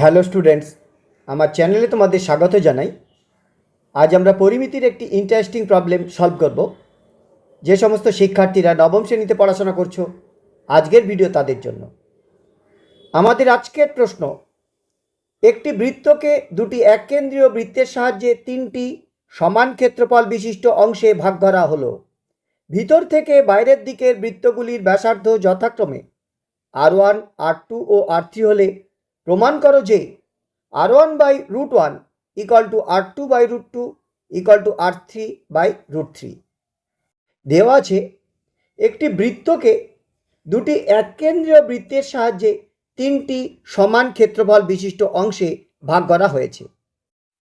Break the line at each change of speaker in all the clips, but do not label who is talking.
Hello students, আমার চ্যানেলে তোমাদের স্বাগত জানাই। আজ আমরা পরিমিতির একটি ইন্টারেস্টিং প্রবলেম সলভ করব। যে সমস্ত শিক্ষার্থীরা নবম শ্রেণীতে পড়াশোনা করছ আজকের ভিডিও তাদের জন্য। আমাদের আজকের প্রশ্ন, একটি বৃত্তকে দুটি এককেন্দ্রীয় বৃত্তের সাহায্যে তিনটি সমান ক্ষেত্রফল বিশিষ্ট অংশে ভাগ করা হলো। ভিতর থেকে বাইরের দিকের বৃত্তগুলির ব্যাসার্ধ যথাক্রমে আর ওয়ান আর টু ও আর থ্রি হলে প্রমাণ করো যে R one by root one equal to R two by root two equal to R three by root three দেওয়া আছে, একটি বৃত্তকে দুটি এককেন্দ্রীয় বৃত্তের সাহায্যে তিনটি সমান ক্ষেত্রফল বিশিষ্ট অংশে ভাগ করা হয়েছে।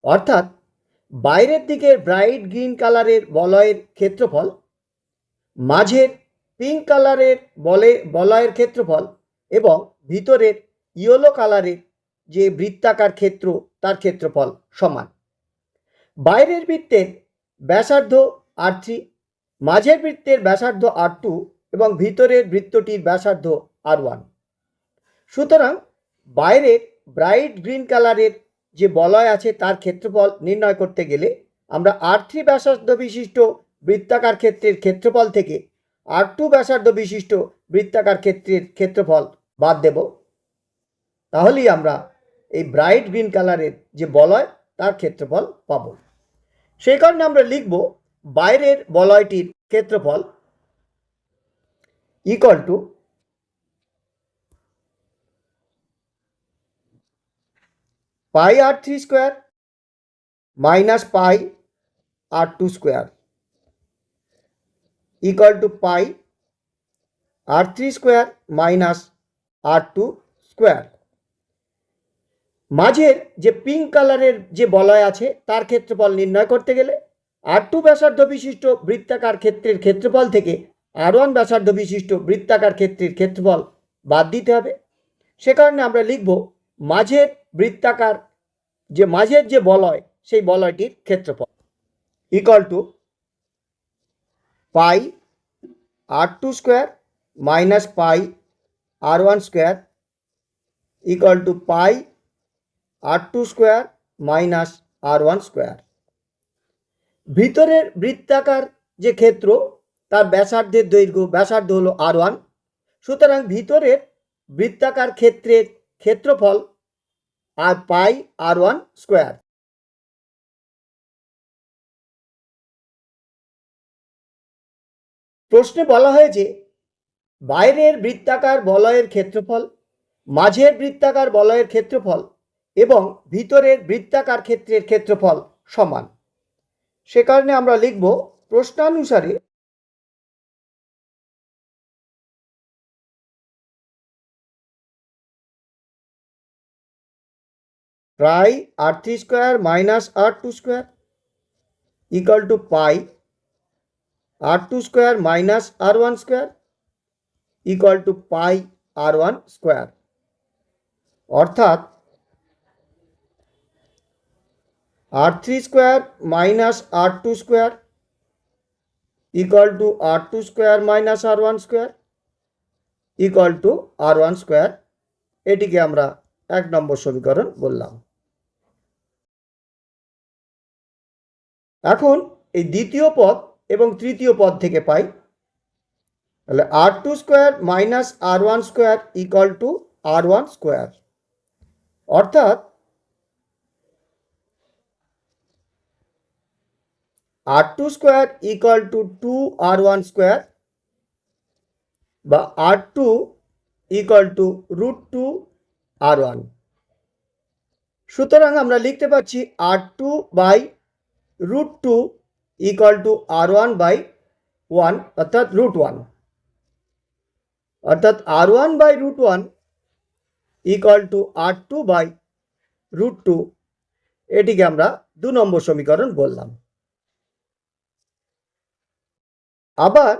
অর্থাৎ বাইরের দিকের ব্রাইট গ্রিন কালারের বলয়ের ক্ষেত্রফল, মাঝের পিঙ্ক কালারের বলে, বলয়ের ক্ষেত্রফল এবং ভিতরের ইয়েলো কালারের যে বৃত্তাকার ক্ষেত্র, তার ক্ষেত্রফল সমান। বাইরের বৃত্তের ব্যাসার্ধ আর থ্রি মাঝের বৃত্তের ব্যাসার্ধ আর টু এবং ভিতরের বৃত্তটির ব্যাসার্ধ আর ওয়ান সুতরাং বাইরের ব্রাইট গ্রিন কালারের যে বলয় আছে, তার ক্ষেত্রফল নির্ণয় করতে গেলে আমরা আর থ্রি ব্যাসার্ধ বিশিষ্ট বৃত্তাকার ক্ষেত্রের ক্ষেত্রফল থেকে আর টু ব্যাসার্ধ বিশিষ্ট বৃত্তাকার ক্ষেত্রের ক্ষেত্রফল বাদ দেব। তাহলেই আমরা এই ব্রাইট গ্রিন কালারের যে বলয়, তার ক্ষেত্রফল পাব। সেই কারণে আমরা লিখব বাইরের বলয়টির ক্ষেত্রফল equal to pi R three square minus pi R two square equal to pi R three square minus R two square মাঝের যে পিঙ্ক কালারের যে বলয় আছে, তার ক্ষেত্রফল নির্ণয় করতে গেলে আর টু ব্যাসার্ধ বিশিষ্ট বৃত্তাকার ক্ষেত্রের ক্ষেত্রফল থেকে আর ওয়ান ব্যাসার্ধ বিশিষ্ট বৃত্তাকার ক্ষেত্রের ক্ষেত্রফল বাদ দিতে হবে। সে কারণে আমরা লিখব মাঝের বৃত্তাকার, যে মাঝের যে বলয়, সেই বলয়টির ক্ষেত্রফল equal to pi R two square minus pi R one square equal to pi R two square minus R one square ভিতরের বৃত্তাকার যে ক্ষেত্র, তার ব্যাসার্ধের দৈর্ঘ্য, ব্যাসার্ধ হলো আর ওয়ান সুতরাং ভিতরের বৃত্তাকার ক্ষেত্রের ক্ষেত্রফল আর পাই আর ওয়ান স্কোয়ার প্রশ্নে বলা হয়েছে বাইরের বৃত্তাকার বলয়ের ক্ষেত্রফল, মাঝের বৃত্তাকার বলয়ের ক্ষেত্রফল এবং ভিতরের বৃত্তাকার ক্ষেত্রের ক্ষেত্রফল সমান। সে কারণে আমরা লিখব প্রশ্নানুসারে প্রায় R three square minus R two square equal to pi R two square minus R one square equal to pi R one square. অর্থাৎ R three square minus R two square equal to R two square minus R one square equal to R one square এটিকে আমরা এক নম্বর সমীকরণ বললাম। এখন এই দ্বিতীয় পদ এবং তৃতীয় পদ থেকে পাই। তাহলে R two square minus R one square equal to R one square অর্থাৎ R two square equal to two R one square বা R two equal to root two R one সুতরাং আমরা লিখতে পাচ্ছি R two by root two equal to R one by one অর্থাৎ root one অর্থাৎ R one by root one equal to R two by root two এটিকে আমরা দু নম্বর সমীকরণ বললাম। আবার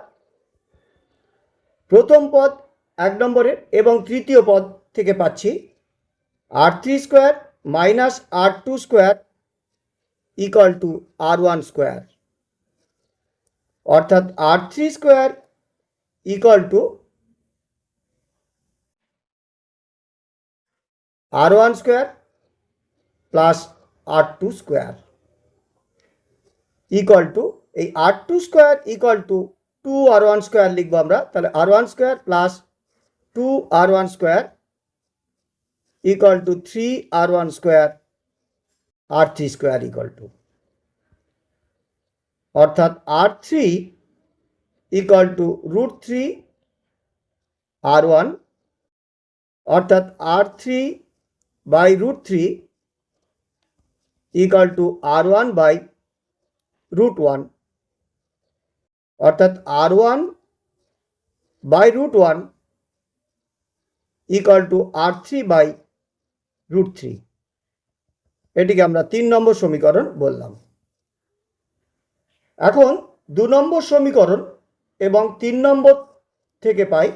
প্রথম পদ এক নম্বরের এবং তৃতীয় পদ থেকে পাচ্ছি R three square minus R two square equal to R one square অর্থাৎ R three square equal to R one square plus R two square equal to এই R two square equal to two R one square লিখব আমরা, তাহলে R one square plus two R one square equal to three R one square R three square equal to অর্থাৎ R three equal to root three R one অর্থাৎ R three by root three equal to R one by root one অর্থাৎ R one by root one equal to R three by root three এটিকে আমরা তিন নম্বর সমীকরণ বললাম। এখন দু নম্বর সমীকরণ এবং তিন নম্বর থেকে পাই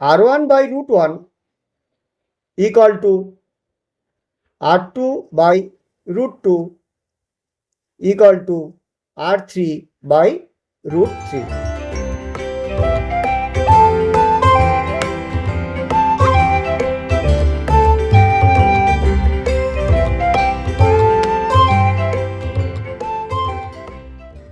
R1 by root 1 equal to R2 by root 2 equal to R3 by root 3.